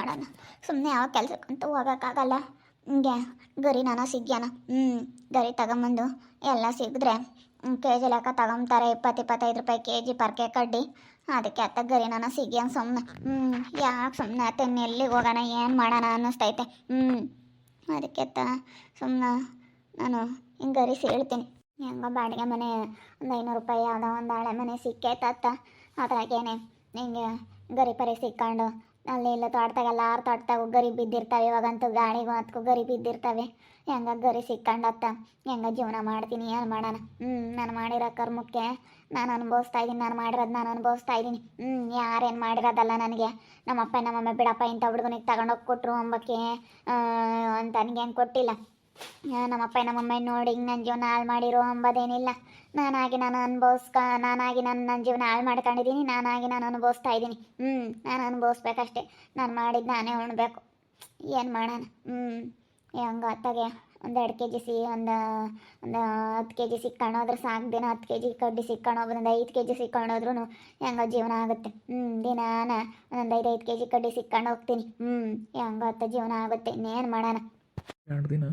ಮಾಡೋಣ. ಸುಮ್ಮನೆ ಯಾವ ಕೆಲ್ಸಕ್ಕಂತೂ ಹೋಗೋಕ್ಕಾಗಲ್ಲ. ಹಿಂಗೆ ಗರಿ ನಾನು ಸಿಗ್ಯಾನ. ಹ್ಞೂ ಗರಿ ತಗೊಂಬಂದು ಎಲ್ಲ ಸಿಗಿದ್ರೆ ಕೆ ಜಿ ಲೆಕ್ಕ ತಗೊಂತಾರೆ ಇಪ್ಪತ್ತು, ಇಪ್ಪತ್ತೈದು ರೂಪಾಯಿ ಕೆ ಜಿ ಪರ್ಕೆ ಕಡ್ಡಿ. ಅದಕ್ಕೆ ಅತ್ತ ಗರಿ ನಾನು ಸಿಗ್ಯಾನ ಸುಮ್ಮನೆ ಹ್ಞೂ ಯಾಕೆ ಸುಮ್ಮನೆ ಅತ್ತ ಎಲ್ಲಿಗೆ ಹೋಗೋಣ, ಏನು ಮಾಡೋಣ ಅನ್ನಿಸ್ತೈತೆ. ಹ್ಞೂ ಅದಕ್ಕೆ ಅತ್ತ ಸುಮ್ಮನೆ ನಾನು ಹಿಂಗೆ ಗರಿ ಸೇಳ್ತೀನಿ. ಹೆಂಗೋ ಬಾಡಿಗೆ ಮನೆ ಒಂದು ಐನೂರು ರೂಪಾಯಿ ಯಾವುದೋ ಒಂದು ಹಳೆ ಮನೆ ಸಿಕ್ಕೈತತ್ತ. ಅದ್ರಾಗೇನೆ ಹಿಂಗೆ ಗರಿ ಪರಿ ಸಿಕ್ಕೊಂಡು ಅಲ್ಲಿ ಇಲ್ಲ ತೋಟದಾಗ ಎಲ್ಲಾರು ತೋಟದಾಗ ಗರಿ ಬಿದ್ದಿರ್ತಾವೆ, ಇವಾಗಂತೂ ಗಾಳಿಗೂ ಅದಕ್ಕೂ ಗರಿ ಬಿದ್ದಿರ್ತಾವೆ. ಹೆಂಗ ಗರಿ ಸಿಕ್ಕಂಡತ್ತ? ಹೆಂಗ ಜೀವನ ಮಾಡ್ತೀನಿ, ಏನು ಮಾಡೋಣ? ಹ್ಞೂ ನಾನು ಮಾಡಿರೋ ಕರ್ಮಕ್ಕೆ ನಾನು ಅನುಭವಿಸ್ತಾ ಇದ್ದೀನಿ ನಾನು ಮಾಡಿರೋದು ನಾನು ಅನುಭವಿಸ್ತಾ ಇದ್ದೀನಿ ಹ್ಞೂ ಯಾರೇನು ಮಾಡಿರೋದಲ್ಲ ನನಗೆ? ನಮ್ಮಪ್ಪ, ನಮ್ಮಮ್ಮ ಬಿಡಪ್ಪ, ಇಂಥ ಹುಡುಗನಿಗೆ ತಗೊಂಡೋಗಿ ಕೊಟ್ಟರು ಅಂಬಕ್ಕೆ ಅಂತ ನನಗೇನು ಕೊಟ್ಟಿಲ್ಲ. ನಮ್ಮಪ್ಪ, ನಮ್ಮಮ್ಮ ನೋಡಿ, ಹಿಂಗೆ ನನ್ನ ಜೀವನ ಹಾಳು ಮಾಡಿರೋ ಅಂಬೋದೇನಿಲ್ಲ. ನಾನಾಗಿ ನಾನು ಅನುಭವಿಸ್ಕ, ನಾನಾಗಿ ನಾನು ನನ್ನ ಜೀವನ ಹಾಳು ಮಾಡ್ಕೊಂಡಿದ್ದೀನಿ ನಾನಾಗಿ ನಾನು ಅನುಭವಿಸ್ತಾ ಇದ್ದೀನಿ ಹ್ಞೂ ನಾನು ಅನುಭವಿಸ್ಬೇಕಷ್ಟೇ. ನಾನು ಮಾಡಿದ್ದು ನಾನೇ ಉಣ್ಬೇಕು. ಏನು ಮಾಡೋಣ? ಹ್ಞೂ ಹೆಂಗ ಅತ್ತಾಗೆ. ಒಂದು ಎರಡು ಕೆ ಜಿ ಸಿ ಒಂದು ಒಂದು ಹತ್ತು ಕೆ ಜಿ ಸಿಕ್ಕೊಂಡೋದ್ರೆ ಸಾಕು. ದಿನ ಹತ್ತು ಕೆ ಜಿ ಕಡ್ಡಿ ಸಿಕ್ಕೊಂಡೋಗ್ಬೋದು ಒಂದು ಐದು ಕೆ ಜಿ ಸಿಕ್ಕೊಂಡೋದ್ರೂ ಹೆಂಗೋ ಜೀವನ ಆಗುತ್ತೆ. ಹ್ಞೂ ದಿನಾನ ಒಂದೊಂದು ಐದು ಐದು ಕೆ ಜಿ ಕಡ್ಡಿ ಸಿಕ್ಕೊಂಡು ಹೋಗ್ತೀನಿ. ಹ್ಞೂ ಹೆಂಗ ಅತ್ತ ಜೀವನ ಆಗುತ್ತೆ. ಇನ್ನೇನು ಮಾಡೋಣ? ಎರಡು ದಿನ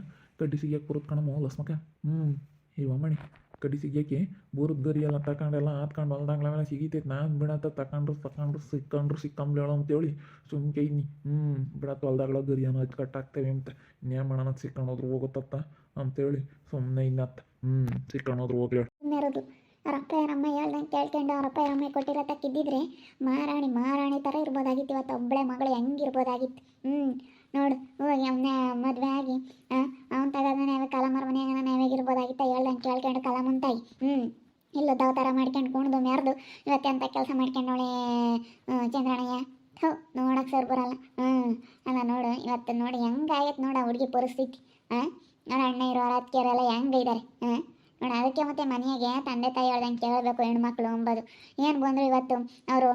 ಕಡ್ಡಿ ಸಿಗಿಯಕ್ಕೆ ಬರುತ್ತೆ ಕಣಮ್ಮ ಹ್ಞೂ ಇವ ಕಡ್ಡಿ ಸಿಗ್ಯಾಕೆ ಬೂರದ ಗರಿ ಎಲ್ಲ ತಗೊಂಡೆಲ್ಲ ಹಾತ್ಕೊಂಡು ಮೇಲೆ ಸಿಗಿತೈತೆ. ನಾನು ಬಿಡತ್ತ ತಕೊಂಡ್ರು ತಕೊಂಡ್ರು, ಸಿಕ್ಕಂಡ್ರು, ಸಿಕ್ಕಂಬ್ಲಿ ಹೇಳೋ ಅಂತೇಳಿ ಸುಮ್ಕೆ ಇದ್ನಿ ಹ್ಞೂ ಬಿಡತ್ತ ಹೊಲ್ದಾಗಳ ಗರಿ ಅನ್ನೋ ಹಚ್ಚು ಕಟ್ಟಾಗ್ತೇವೆ ಅಂತ. ಇನ್ನೇನು ಮಾಡೋಣ, ಸಿಕ್ಕಂಡು ಹೋದ್ರು ಹೋಗುತ್ತತ್ತ ಅಂತೇಳಿ ಸುಮ್ಮನೆ ಇನ್ನತ್ತ ಹ್ಞೂ ಸಿಕ್ಕಂಡು ಹೋದ್ರು ಹೋಗ್ಲಿ ಅವರಪ್ಪ ಯಾರಮ್ಮ ಹೇಳ್ದಂಗೆ ಕೇಳ್ಕೊಂಡು ಅವರಪ್ಪ ಯಾರಮ್ಮ ಕೊಟ್ಟಿರೋ ತಕ್ಕಿದ್ದಿದ್ರೆ ಮಹಾರಾಣಿ ಮಹಾರಾಣಿ ಥರ ಇರ್ಬೋದಾಗಿತ್ತು ಇವತ್ತು ಒಬ್ಬಳೆ ಮಗಳು ಹೆಂಗಿರ್ಬೋದಾಗಿತ್ತು. ಹ್ಞೂ ನೋಡು, ಹೋಗಿ ಅವನ್ನ ಮದುವೆ ಆಗಿ ಅವ್ನ ತಗದ ನಾವೇ ಕಲಮರ ಮನೆಯಾಗ ನಾವೇ ಇರ್ಬೋದಾಗಿತ್ತ ಹೇಳ್ದಂಗೆ ಕೇಳ್ಕೊಂಡು ಕಲಮಂತಾಯಿ ಹ್ಞೂ ಇಲ್ಲ ದಾವತಾರ ಮಾಡ್ಕೊಂಡು ಕುಣ್ದು ಮೆರೆದು ಇವತ್ತು ಅಂತ ಕೆಲಸ ಮಾಡ್ಕೊಂಡವಳೆ ಚಂದ್ರಣ್ಣಯ್ಯ ಹೋ ನೋಡಕ್ಕೆ ಸರ್ ಬರಲ್ಲ. ಹ್ಞೂ ಅಲ್ಲ ನೋಡು, ಇವತ್ತು ನೋಡಿ ಹೆಂಗಾಗೈತೆ ನೋಡು ಹುಡುಗಿ ಪರಿಸ್ಥಿತಿ. ಹಾಂ ಅವ್ರ ಅಣ್ಣ ಇರೋರು ಹೆಂಗೆ ಇದ್ದಾರೆ ಹಾಂ ನೋಡಿ ಅದಕ್ಕೆ ಮತ್ತೆ ಮನೆಯಾಗೆ ತಂದೆ ತಾಯಿ ಹೇಳ್ದಂಗೆ ಕೇಳಬೇಕು ಹೆಣ್ಮಕ್ಳು ಅಂಬೋದು. ಏನು ಬಂದರು ಇವತ್ತು ಅವರು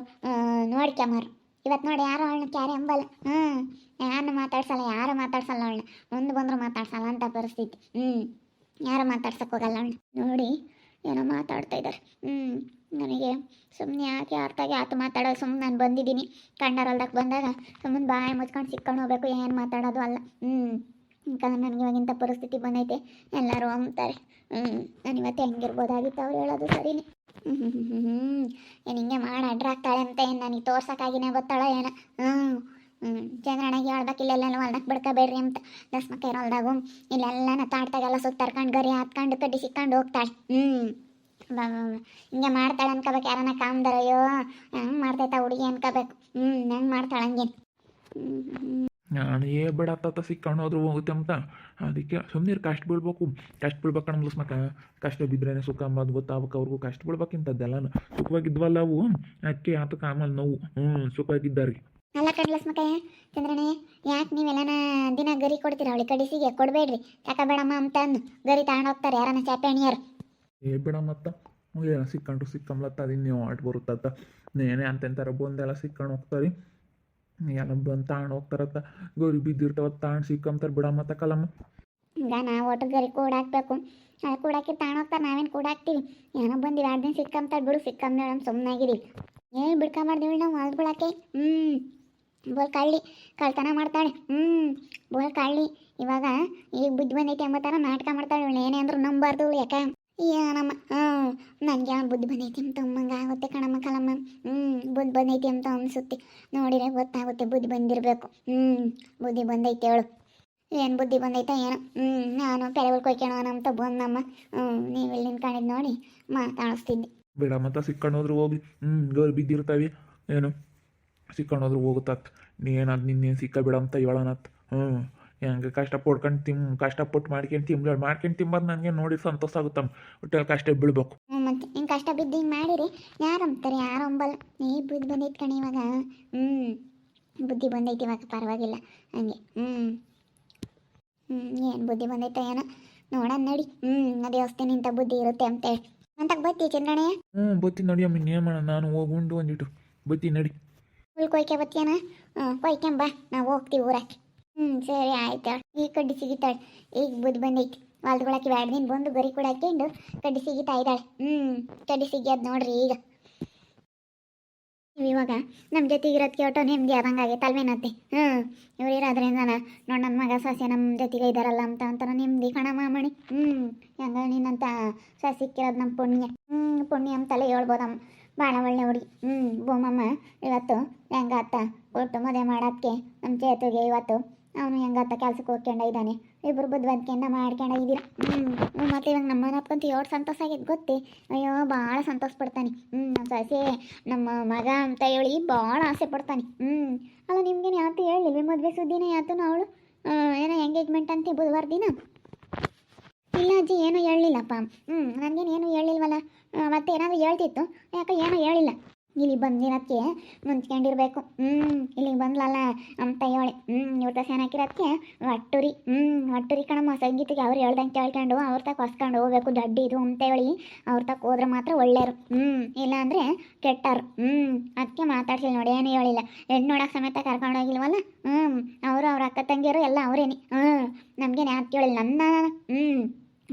ನೋಡ್ಕೊಂಬಾರು ಇವತ್ತು ನೋಡಿ ಯಾರು ಅವಳನ್ನ ಕ್ಯಾರಿ ಅಂಬಲ್ಲ. ಹ್ಞೂ ಯಾರನ್ನ ಮಾತಾಡ್ಸಲ್ಲ, ಯಾರು ಮಾತಾಡ್ಸಲ್ಲ ಅವಳನ್ನ. ಮುಂದೆ ಬಂದರೂ ಮಾತಾಡ್ಸಲ್ಲ ಅಂತ ಪರಿಸ್ಥಿತಿ. ಹ್ಞೂ ಯಾರು ಮಾತಾಡ್ಸೋಕ್ಕೋಗಲ್ಲ ಅವಳನ್ನ. ನೋಡಿ ಏನೋ ಮಾತಾಡ್ತಾ ಇದ್ದಾರೆ ಹ್ಞೂ ನನಗೆ ಸುಮ್ಮನೆ ಯಾಕೆ ಅರ್ಥಾಗಿ ಆತು ಮಾತಾಡೋದು? ಸುಮ್ಮನೆ ನಾನು ಬಂದಿದ್ದೀನಿ. ಕಂಡರಲ್ದಕ್ಕೆ ಬಂದಾಗ ಸುಮ್ಮನೆ ಬಾಯಿ ಮುಚ್ಕೊಂಡು ಸಿಕ್ಕೊಂಡು ಹೋಗ್ಬೇಕು. ಏನು ಮಾತಾಡೋದು ಅಲ್ಲ. ಹ್ಞೂ ಯಾಕಂದ್ರೆ ನನಗೆ ಇವಾಗಿಂತ ಪರಿಸ್ಥಿತಿ ಬಂದೈತೆ. ಎಲ್ಲರೂ ಅಂತಾರೆ ಹ್ಞೂ ನಾನು ಇವತ್ತು ಹೆಂಗಿರ್ಬೋದಾಗಿತ್ತು ಅವ್ರು ಹೇಳೋದು ಸರಿನೇ. ಹ್ಞೂ ಹ್ಞೂ ಹ್ಞೂ ಏನು ಹಿಂಗೆ ಮಾಡಿ ಅಡ್ರಾಗ್ತಾಳೆ ಅಂತ ಏನು ನನಗೆ ತೋರ್ಸೋಕ್ಕಾಗಿನೇ ಗೊತ್ತಾಳ ಏನು. ಹ್ಞೂ ಹ್ಞೂ ಚಂದ್ರಣ್ಣಗೆ ಹೇಳ್ಬೇಕು ಇಲ್ಲೆಲ್ಲ ಹೊಲ್ದಕ್ಕೆ ಬಿಡ್ಕೋಬೇಡ್ರಿ ಅಂತ. ದಸ್ಮಕ್ಕ ಹೊಲ್ದಾಗು ಇಲ್ಲೆಲ್ಲ ತಾಡ್ತಾಗೆಲ್ಲ ಸುತ್ತರ್ಕೊಂಡು ಗರಿ ಹಾತ್ಕೊಂಡು ಕಡ್ಡಿ ಸಿಕ್ಕೊಂಡು ಹೋಗ್ತಾಳೆ. ಹ್ಞೂ ಹಿಂಗೆ ಮಾಡ್ತಾಳೆ ಅನ್ಕೋಬೇಕು ಯಾರನ್ನ ಕಾಮ್ದಾರಯ್ಯೋ ಹಂಗೆ ಮಾಡ್ತೈತ ಹುಡುಗಿ ಅನ್ಕೋಬೇಕು. ಹ್ಞೂ ಹಂಗೆ ಮಾಡ್ತಾಳೆ ಹಂಗೆ ಹ್ಞೂ ಹ್ಞೂ ನಾನು ಏ ಬಿಡತ್ತ ಸಿಕ್ಕಂಡು ಹೋದ್ರು ಹೋಗುತ್ತೆ ಅಂತ. ಅದಕ್ಕೆ ಸುಮ್ಮನೆ ಕಷ್ಟ ಬೀಳ್ಬೇಕು. ಕಷ್ಟ ಬೀಳ್ಬೇಕು ಕಣ ಮಕ್ಕ ಕಷ್ಟ ಬಿದ್ರೇನೆ ಸುಖ ಅಂಬದು ಗೊತ್ತಾಗಬೇಕು ಅವ್ರಿಗೂ. ಕಷ್ಟ ಬೀಳ್ಬೇಕಿಂತದ್ದೆಲ್ಲ ಸುಖವಾಗಿದ್ವಲ್ಲ ಅವು. ಅದಕ್ಕೆ ಆತಕ್ಕೆ ಆಮೇಲೆ ನೋವು. ಹ್ಞೂ ಸುಖವಾಗಿದ್ದಾರೆ ಅಲ್ಲ ಕಡ್ಲಸ್ ಮಕ್ಕ ಚಂದ್ರನೇ ಯಾಕೆ ನೀವೆಲ್ಲನ ದಿನ ಗರಿ ಕೊಡ್ತೀರ? ಅವಳಿ ಕಡಿಸಿಗೆ ಕೊಡಬೇಡ್ರಿ. ತಗೋಬೇಡಮ್ಮ ಅಂತ ಅಂದು ಗರಿ ತಗೊಂಡು ಹೋಗ್ತಾರೆ ಯಾರನ್ನ ಚಾಪೆಣಿಯರು ಏ ಬಿಡಮ್ಮತ್ತ ಸಿಕ್ಕಂಡ್ರು ಸಿಕ್ಕಂಬ್ಲತ್ತ ನೀವು ಆಟ ಬರುತ್ತತ್ತ ನೇನೆ ಅಂತೆಂತಾರ ಬಂದೆಲ್ಲ ಸಿಕ್ಕಂಡು ಹೋಗ್ತಾರೆ. ಎಲ್ಲ ಬಂದು ತಗೊಂಡು ಹೋಗ್ತಾರತ್ತ ಗೌರಿ ಬಿದ್ದಿರ್ತಾವ ತಗೊಂಡು ಸಿಕ್ಕಂತಾರೆ ಬಿಡಮ್ಮ ಮತ್ತ ಕಲಮ್ಮ ಈಗ ನಾವು ಒಟ್ಟು ಗರಿ ಕೂಡಾಕ್ಬೇಕು ಅದು ಕೂಡಾಕಿ ತಗೊಂಡು ಹೋಗ್ತಾರೆ, ನಾವೇನು ಕೂಡಾಕ್ತೀವಿ ಏನೋ ಬಂದಿವಿ ಎರಡು ದಿನ ಸಿಕ್ಕಂತಾರೆ ಬಿಡು ಸಿಕ್ಕಂಬ ಮೇಡಮ್ ಸುಮ್ಮನಾಗಿರಿ ಏನು ಬಿಡ್ಕೊಂಬಾರ್ದೀವಿ ನಾವು ಹೊಲ್ಕೊಳಕ್ಕೆ ಹ್ಞೂ ಬೋಲ್ ಕಳ್ಳಿ, ಕಳ್ತನ ಮಾಡ್ತಾಳೆ. ಹ್ಞೂ ಬೋಲ್ ಕಳ್ಳಿ. ಇವಾಗ ಈಗ ಬುದ್ಧಿ ಬಂದೈತಿ ಎಂಬತ್ತಾರ ನಾಟಕ ಮಾಡ್ತಾಳೆ ಇವಳು. ಏನೇ ಅಂದ್ರು ನಂಬಾರ್ದು ಯಾಕೆ? ಏನಮ್ಮ ಹಾಂ ನನಗೆ ಬುದ್ಧಿ ಬಂದೈತಿ ಅಂತ ಆಗುತ್ತೆ ಕಣಮ್ಮ ಕಲಮ್ಮ. ಹ್ಞೂ, ಬುದ್ಧಿ ಬಂದೈತಿ ಅಂತ ಅನಿಸುತ್ತೆ. ನೋಡಿದ್ರೆ ಗೊತ್ತಾಗುತ್ತೆ ಬುದ್ಧಿ ಬಂದಿರಬೇಕು. ಹ್ಞೂ, ಬುದ್ಧಿ ಬಂದೈತೆ ಹೇಳು. ಏನು ಬುದ್ಧಿ ಬಂದೈತೆ ಏನೋ. ಹ್ಞೂ, ನಾನು ಪೆರೆ ಕೊಯ್ಕೋಣ ಅಂತ ಬಂದಮ್ಮ. ಹ್ಞೂ, ನೀವು ಇಲ್ಲಿ ನಿಂತ್ಕೊಂಡಿದ್ದು ನೋಡಿ ಮಾತಾಡಿಸ್ತಿದ್ದೆ. ಬೇಡ ಮತ್ತ ಸಿಕ್ಕಂಡು ಹೋಗಿ. ಹ್ಞೂ, ಗೌರಿ ಬಿದ್ದಿರ್ತಾವೆ. ಏನು? ಹೋಗುತ್ತತ್. ನೀ ಏನಾದ್ ನಿನ್ನೇನು ಸಿಕ್ಕ ಬಿಡ ಅಂತ ಹೇಳೋಣತ್ ಹ್ಞೂ. ಹೆಂಗೆ ಕಷ್ಟ ಪಡ್ಕೊಂಡು ತಿಮ್ ಕಷ್ಟಪಟ್ಟು ಮಾಡ್ಕೊಂಡು ತಿಂಬ್ಲ ಮಾಡ್ಕೊಂಡು ತಿಂಬದು ನನಗೆ ನೋಡಿ ಸಂತೋಷ ಆಗುತ್ತಮ್ಮ ಒಟ್ಟಲ್ಲಿ ಕಷ್ಟ ಬೀಳ್ಬೇಕು. ಹ್ಞೂ ಮತ್ತು ಹಿಂಗೆ ಕಷ್ಟ ಬಿದ್ದು ಹಿಂಗೆ ಮಾಡಿರಿ? ಯಾರು ಅಂತಾರೆ ಯಾರು ಅಂಬಲ್ಲ? ನೀ ಬುದ್ಧಿ ಬಂದೈತೆ ಕಣಿ ಇವಾಗ. ಹ್ಞೂ ಬುದ್ಧಿ ಬಂದೈತಿ ಇವಾಗ ಪರವಾಗಿಲ್ಲ. ಹಂಗೆ. ಹ್ಞೂ ಹ್ಞೂ ಏನು ಬುದ್ಧಿ ಬಂದೈತೆ ಏನೋ. ನೋಡೋಣ ನಡಿ. ಹ್ಞೂ ಹೊಸ್ತಿ ನಿಂತ ಬುದ್ಧಿ ಇರುತ್ತೆ ಅಂತೇಳಿ ಅಂತ ಬತ್ತಿ ಚಂದ್ರಣ್ಣ ಹ್ಞೂ ಬತ್ತಿ ನಡಿಯಮ್ಮ ಇನ್ನೇನು ಮಾಡೋಣ? ನಾನು ಹೋಗುಂಡು ಒಂದಿಟ್ಟು ಬತ್ತಿ ನಡಿ. ಫುಲ್ ಕೊಯ್ಕೆ ಬತ್ತಿಯನ? ಹ್ಞೂ ಕೊಯ್ಕೆಂಬ. ನಾವು ಹೋಗ್ತೀವಿ ಊರಕ್ಕೆ ಹ್ಞೂ ಸರಿ, ಆಯ್ತು. ಈ ಕಡ್ಡಿ ಸಿಗಿತಾಳೆ. ಈಗ ಬುದ್ ಬಂದೈತಿ. ಹೊಲ್ದೊಳಕ್ಕೆ ಎರಡು ದಿನ ಬಂದು ಗರಿ ಕೂಡ ಹಾಕೊಂಡು ಕಡ್ಡಿ ಸಿಗಿತಾ ಇದ್ದಾಳೆ. ಹ್ಞೂ ಕಡ್ಡಿ ಸಿಗ್ಯದ ನೋಡ್ರಿ ಈಗ. ಇವಾಗ ನಮ್ಮ ಜೊತೆಗೆ ಇರೋದಕ್ಕೆ ಒಟ್ಟು ನಿಮ್ಗೆ ಆದಂಗೆ ಅಲ್ವೇನತ್ತೆ ಹ್ಞೂ ಇವ್ರು ಇರೋದ್ರಿಂದ ನೋಡಿ ನನ್ನ ಮಗ ಸಸ್ಯ ನಮ್ಮ ಜೊತೆಗೆ ಇದ್ದಾರಲ್ಲ ಅಂತ ಅಂತಾರ ನಿಮ್ದಿ ಕಣ ಮಾಮಣಿ. ಹ್ಞೂ ಹೆಂಗ ನೀನಂತ ಸಸಿಕ್ಕಿರೋದು ನಮ್ಮ ಪುಣ್ಯ. ಹ್ಞೂ ಪುಣ್ಯ ಅಂತಲೇ ಹೇಳ್ಬೋದಮ್ಮ ಭಾಳ ಒಳ್ಳೆ ಹುಡುಗಿ. ಹ್ಞೂ ಬೋಮಮ್ಮ, ಇವತ್ತು ಹೆಂಗಾತ? ಒಟ್ಟು ಮದುವೆ ಮಾಡೋದಕ್ಕೆ ನಮ್ಮ ಚೇತುಗೆ ಇವತ್ತು ಅವನು ಹೆಂಗಾತ ಕೆಲ್ಸಕ್ಕೆ ಹೋಗ್ಕೊಂಡ ಇದ್ದಾನೆ ಇಬ್ಬರು ಬುದ್ಧಿವಂತಿಕೆಯಿಂದ ಮಾಡ್ಕೊಂಡ ಇದ್ದೀರಾ ಹ್ಞೂ ಮತ್ತೆ ಇವಾಗ ನಮ್ಮ ಅಪ್ಪಂತ ಎಷ್ಟು ಸಂತೋಷ ಆಗಿದ್ದು ಗೊತ್ತಿ? ಅಯ್ಯೋ ಭಾಳ ಸಂತೋಷ ಪಡ್ತಾನೆ. ಹ್ಞೂ ನಮ್ಮ ಸೊಸೆ, ನಮ್ಮ ಮಗ ಅಂತ ಹೇಳಿ ಭಾಳ ಆಸೆ ಪಡ್ತಾನೆ. ಹ್ಞೂ ಅಲ್ಲ ನಿಮ್ಗೇನು ಯಾವತ್ತೂ ಹೇಳಿ ಮದುವೆ ಸುದ್ದಿನ ಯಾವತ್ತು ಅವಳು? ಏನೋ ಎಂಗೇಜ್ಮೆಂಟ್ ಅಂತ ಬುಧವಾರ ದಿನ? ಇಲ್ಲ ಅಜ್ಜಿ, ಏನೂ ಹೇಳಿಲ್ಲಪ್ಪ ಹ್ಞೂ ನನಗೇನು ಏನೂ ಹೇಳಿಲ್ವಲ್ಲ? ಮತ್ತೆ ಏನಾದರೂ ಹೇಳ್ತಿತ್ತು? ಯಾಕೆ ಏನೂ ಹೇಳಿಲ್ಲ. ಇಲ್ಲಿ ಬಂದಿರೋದಕ್ಕೆ ಮುಂಚ್ಕೊಂಡಿರ್ಬೇಕು. ಹ್ಞೂ ಇಲ್ಲಿಗೆ ಬಂದ್ಲಲ್ಲ ಅಂತ ಹೇಳಿ ಹ್ಞೂ ಇವ್ರ ತಸ ಹಾಕಿರೋದಕ್ಕೆ ಒಟ್ಟುರಿ ಹ್ಞೂ ಒಟ್ಟುರಿ ಕಣಮ್ಮ, ಸಂಗೀತಿಗೆ ಅವ್ರು ಹೇಳ್ದಂಗೆ ಕೇಳ್ಕೊಂಡು, ಅವ್ರ ತಕ್ಕ ಹೊಸ್ಕೊಂಡು ಹೋಗ್ಬೇಕು. ದಡ್ಡ ಇದು ಅಂತ ಹೇಳಿ ಅವ್ರ ತಕ್ಕ ಹೋದ್ರೆ ಮಾತ್ರ ಒಳ್ಳೆಯರು ಹ್ಞೂ ಇಲ್ಲಾಂದರೆ ಕೆಟ್ಟರು. ಹ್ಞೂ ಅದಕ್ಕೆ ಮಾತಾಡ್ಸಿಲ್ಲ ನೋಡಿ, ಏನು ಹೇಳಿಲ್ಲ. ಹೆಣ್ಣು ನೋಡೋಕೆ ಸಮೇತ ಕರ್ಕೊಂಡು ಹೋಗಿಲ್ವಲ್ಲ? ಹ್ಞೂ ಅವರು ಅವ್ರ ಅಕ್ಕ ತಂಗಿಯರು ಎಲ್ಲ ಅವರೇನಿ. ಹ್ಞೂ ನಮಗೇನು ಯಾಕೆ ಹೇಳಿಲ್ಲ ನನ್ನ. ಹ್ಞೂ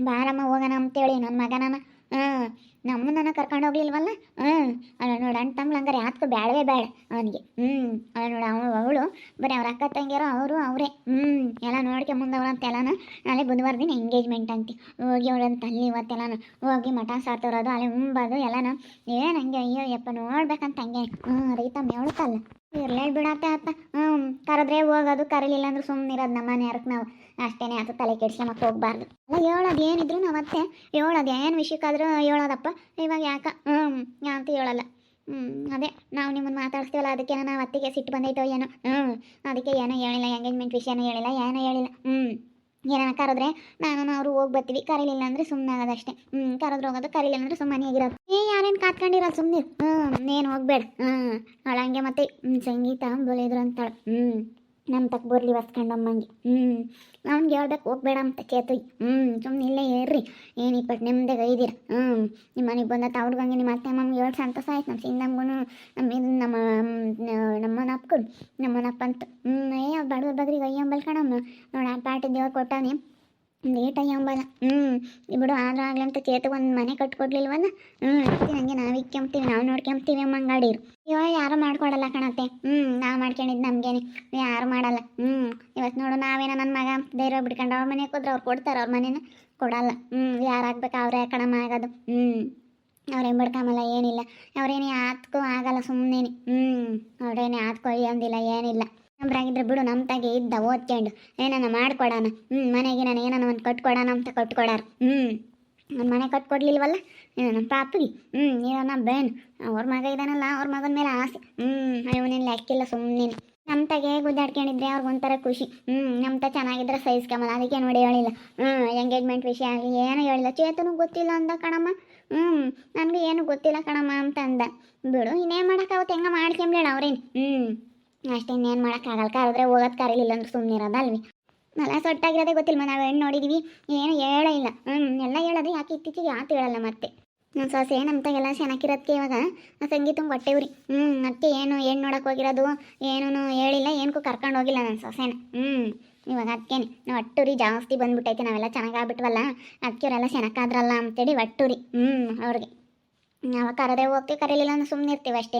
ಬಾರಮ್ಮ, ಹೋಗೋಣ ಅಂತೇಳಿ ನನ್ನ ಮಗನ ಹಾಂ ನಮ್ಮನ್ನ ಕರ್ಕೊಂಡು ಹೋಗ್ಲಿಲ್ವಲ್ಲ? ಹ್ಞೂ, ಅಲ್ಲ ನೋಡು, ಅಣ್ಣ ತಮ್ಮ ಹಂಗಾರೆ ಯಾತ್ಕು ಬೇಡವೇ ಬೇಡ ಅವನಿಗೆ. ಹ್ಞೂ, ಅಲ್ಲ ನೋಡು ಅವನು ಅವಳು, ಬರೀ ಅವ್ರ ಅಕ್ಕ ತಂಗಿಯರು, ಅವರು, ಅವರೇ. ಹ್ಞೂ, ಎಲ್ಲ ನೋಡ್ಕೊಂಬಂದವ್ರು ಅಂತ ಎಲ್ಲನ. ನಾಳೆ ಬುಧವಾರ ದಿನ ಎಂಗೇಜ್ಮೆಂಟ್ ಅಂತಿ. ಹೋಗಿ ಅವಳಂತ ಅಲ್ಲಿ ಇವತ್ತೆಲ್ಲನ ಹೋಗಿ ಮಠ ಸಾರ್ತಿರೋದು ಅಲ್ಲಿ ಮುಂಬಾದು ಎಲ್ಲನ. ಏನು ಹಂಗೆ, ಅಯ್ಯೋ, ಯಪ್ಪ, ನೋಡ್ಬೇಕಂತ ಹಂಗೆ. ಹ್ಞೂ ರೈತ ಮೇವಳ್ತಲ್ಲ ಇರ್ಲೇ ಬಿಡತ್ತೆ ಅತ್ತ ಹ್ಞೂ ಕರೆದ್ರೆ ಹೋಗೋದು, ಕರೀಲಿಲ್ಲ ಅಂದ್ರೆ ಸುಮ್ಮನೆ ಇರೋದು ನಮ್ಮ ಮನೆಯವ್ರಕ್ಕೆ ನಾವು. ಅಷ್ಟೇನೆ, ಆತ ತಲೆ ಕೆಡ್ಸ್ಕೊಂಬಕ್ಕೆ ಹೋಗ್ಬಾರ್ದು. ಅಲ್ಲ, ಹೇಳೋದು ಏನಿದ್ರು ನಾವು ಅತ್ತೆ ಹೇಳೋದು. ಏನು ವಿಷಯಕ್ಕಾದ್ರೂ ಹೇಳೋದಪ್ಪ. ಇವಾಗ ಯಾಕ? ಹ್ಞೂ ಅಂತ ಹೇಳಲ್ಲ. ಹ್ಞೂ ಅದೇ, ನಾವು ನಿಮ್ಮನ್ನು ಮಾತಾಡ್ತೀವಲ್ಲ ಅದಕ್ಕೆ ನಾವು ಅತ್ತಿಗೆ ಸಿಟ್ಟು ಬಂದೈತೋ ಏನೋ. ಹ್ಞೂ ಅದಕ್ಕೆ ಏನೋ ಹೇಳಿಲ್ಲ ಎಂಗೇಜ್ಮೆಂಟ್ ವಿಷಯನೂ ಹೇಳಿಲ್ಲ, ಏನೋ ಹೇಳಿಲ್ಲ. ಹ್ಞೂ ಏನಾನ ಕರೆದ್ರೆ ನಾನು ಅವರು ಹೋಗಿ ಬರ್ತೀವಿ. ಕರೀಲಿಲ್ಲ ಅಂದರೆ ಸುಮ್ಮನೆ ಆಗೋದಷ್ಟೇ ಹ್ಞೂ ಕರೆದ್ರೆ ಹೋಗೋದು, ಕರೀಲಿಲ್ಲ ಅಂದರೆ ಸುಮ್ಮನೆ ಆಗಿರೋದು ಏ, ಯಾರೇನು ಕಾತ್ಕೊಂಡಿರಲ್ಲ ಸುಮ್ಮನೆ ಹ್ಞೂ ನೀನು ಹೋಗ್ಬೇಡ. ಹ್ಞೂ ಅವಳಂಗೆ ಮತ್ತೆ ಸಂಗೀತ ಬಲಿದ್ರು ಅಂತಾಳೆ. ಹ್ಞೂ ನಮ್ಮ ತಕ್ಕ ಬರ್ಲಿ ಹೊಸ್ಕೊಂಡಮ್ಮಂಗೆ ಹ್ಞೂ ಅವ್ನಿಗೆ ಹೇಳ್ಬೇಕು ಹೋಗ್ಬೇಡ ಅಂತ ಚೇತು ಹ್ಞೂ ಸುಮ್ಮನೆ ಇಲ್ಲೇ ಏರ್ರಿ ಏನು ಇಪ್ಪಟ್ಟು ನಿಮ್ದಾಗ ಐದಿರ. ಹ್ಞೂ ನಿಮ್ಮ ಮನೆಗೆ ಬಂದ ತವ್ರಿಗಂಗೆ ನಿಮ್ಮ ಅತ್ತೆ ಅಮ್ಮಂಗೆ ಹೇಳಿ ಸಂತೋಷ ಆಯ್ತು ನಮ್ಮ ಸಿಂಗಮ್ಮಗೂ ನಮ್ಮ ಇದು ನಮ್ಮ ನಮ್ಮನ ಅಪ್ಪಗೂ ನಮ್ಮನ ಅಂತ ಹ್ಞೂ ಏ ಬಡವ್ರ ಬದ್ರಿಗೆ ಅಯ್ಯಂಬಲ್ ಕಣಮ್ಮ. ನೋಡಿ ಆ ಪಾಟಿ ದೇವ್ರು ಕೊಟ್ಟಾನೆ. ಲೇಟ್ ಅಂಬಲ್ಲ. ಹ್ಞೂ ಬಿಡು ಆದ್ರೂ ಆಗ್ಲಿ ಅಂತ ಚೇತು ಒಂದು ಮನೆ ಕಟ್ಕೊಡ್ಲಿಲ್ವಲ್ಲ? ಹ್ಞೂ ನನಗೆ ನಾವು ಇಕ್ಕೊಂತೀವಿ ನಾವು ನೋಡ್ಕೊಂತೀವಿ ಅಮ್ಮ ಅಂಗಾಡಿರು ಇವಾಗ ಯಾರು ಮಾಡ್ಕೊಡಲ್ಲ ಕಣತ್ತೆ. ಹ್ಞೂ ನಾವು ಮಾಡ್ಕೊಂಡಿದ್ದು ನಮಗೇನೆ. ಯಾರು ಮಾಡಲ್ಲ. ಹ್ಞೂ ಇವತ್ತು ನೋಡು, ನಾವೇನ ನನ್ನ ಮಗ ಧೈರ್ಯ ಬಿಡ್ಕೊಂಡು ಅವ್ರ ಮನೆಗೆ ಹೋದ್ರೆ ಅವ್ರು ಕೊಡ್ತಾರೆ, ಅವ್ರ ಮನೇನ? ಕೊಡಲ್ಲ. ಹ್ಞೂ ಯಾರು ಆಗ್ಬೇಕು ಅವರೇ ಕಣಮ್ಮ ಆಗೋದು. ಹ್ಞೂ ಅವ್ರೇನು ಬಿಡ್ಕಾಮಲ್ಲ ಏನಿಲ್ಲ. ಅವ್ರೇನೇ ಆತ್ಕೋ ಆಗಲ್ಲ ಸುಮ್ಮನೆ ಹ್ಞೂ ಅವ್ರೇನೇ ಅಂದಿಲ್ಲ ಏನಿಲ್ಲ. ನಮ್ರಾಗಿದ್ರೆ ಬಿಡು ನಮ್ಮ ತಾಗೆ ಇದ್ದ ಓದ್ಕೊಂಡು ಏನಾನ ಮಾಡ್ಕೊಡೋಣ ಹ್ಞೂ ಮನೆಗೆ ನಾನು ಏನಾನ ಒಂದು ಕಟ್ಕೊಡೋಣ ಅಂತ ಕಟ್ಕೊಡಾರ. ಹ್ಞೂ ನನ್ನ ಮನೆ ಕಟ್ಕೊಡ್ಲಿಲ್ವಲ್ಲ? ನಮ್ಮ ಪಾಪಿಗೆ. ಹ್ಞೂ ಏನೋ ನಮ್ಮ ಬೇನ್. ಅವ್ರ ಮಗ ಇದಾನಲ್ಲ, ಅವ್ರ ಮಗನ ಮೇಲೆ ಆಸೆ. ಹ್ಞೂ ಅವನಿಲ್ಲ ಅಕ್ಕಿಲ್ಲ ಸುಮ್ಮನೆ ನಮ್ಮ ತಗೆ ಗುದ್ದಾಡ್ಕೊಂಡಿದ್ರೆ ಅವ್ರಿಗೆ ಒಂಥರ ಖುಷಿ. ಹ್ಞೂ ನಮ್ಮ ತ ಚೆನ್ನಾಗಿದ್ರೆ ಸಹಿಸ್ಕೊಂಬಲ್ಲ ಅದಕ್ಕೆ ನೋಡಿ ಹೇಳಿಲ್ಲ. ಹ್ಞೂ ಎಂಗೇಜ್ಮೆಂಟ್ ವಿಷಯ ಆಗಲಿ, ಏನೂ ಹೇಳಿಲ್ಲ. ಚೇತನು ಗೊತ್ತಿಲ್ಲ ಅಂದ ಕಣಮ್ಮ. ಹ್ಞೂ ನನಗೆ ಏನು ಗೊತ್ತಿಲ್ಲ ಕಣಮ್ಮ ಅಂತ ಅಂದ. ಬಿಡು, ಇನ್ನೇನು ಮಾಡೋಕ್ಕಾಗುತ್ತೆ? ಹೆಂಗ ಮಾಡ್ಕೊಂಬೇಡ ಅವ್ರೇನು? ಹ್ಞೂ ಅಷ್ಟೇ ಇನ್ನೇನು ಮಾಡೋಕ್ಕಾಗಲ್ಲ ಕರೆದ್ರೆ ಹೋಗೋದು ಕರೀಲಿಲ್ಲ ಅಂದ್ರೆ ಸುಮ್ಮನೆ ಇರೋದಲ್ವಿ. ಮಲ ಸೊಟ್ಟಾಗಿರೋದೇ ಗೊತ್ತಿಲ್ಲ ನಾವು ಹೆಣ್ಣು ನೋಡಿದೀವಿ. ಏನು ಹೇಳೇ ಇಲ್ಲ. ಹ್ಞೂ ಎಲ್ಲ ಹೇಳೋದು ಯಾಕೆ ಇತ್ತೀಚೆಗೆ ಯಾತು ಹೇಳಲ್ಲ ಮತ್ತೆ. ನನ್ನ ಸೊಸೆ ನಮ್ಮ ತಾಗೆಲ್ಲ ಚೆನ್ನಾಗಿರೋದಕ್ಕೆ ಇವಾಗ ಸಂಗೀತ ಹೊಟ್ಟೆ ಉರಿ. ಹ್ಞೂ ಅದಕ್ಕೆ ಏನು ಹೆಣ್ಣು ನೋಡಕ್ಕೆ ಹೋಗಿರೋದು? ಏನೂ ಹೇಳಿಲ್ಲ ಏನಕ್ಕೂ ಕರ್ಕೊಂಡು ಹೋಗಿಲ್ಲ ನನ್ನ ಸೊಸೆನ. ಹ್ಞೂ ಇವಾಗ ಅದಕ್ಕೇನೆ ನಾವು ಒಟ್ಟೂರಿ ಜಾಸ್ತಿ ಬಂದ್ಬಿಟ್ಟೈತೆ, ನಾವೆಲ್ಲ ಚೆನ್ನಾಗಿ ಆಗ್ಬಿಟ್ವಲ್ಲ? ಅದಕ್ಕೆ ಅವರೆಲ್ಲ ಚೆನ್ನಾಗಾದ್ರಲ್ಲ ಅಂತೇಳಿ ಒಟ್ಟೂರಿ ಹ್ಞೂ ಅವ್ರಿಗೆ. ನಾವು ಕರೆದೇ ಹೋಗ್ತೀವಿ, ಕರೀಲಿಲ್ಲ ಅಂದ್ರೆ ಸುಮ್ಮನೆ ಇರ್ತೀವಿ ಅಷ್ಟೇ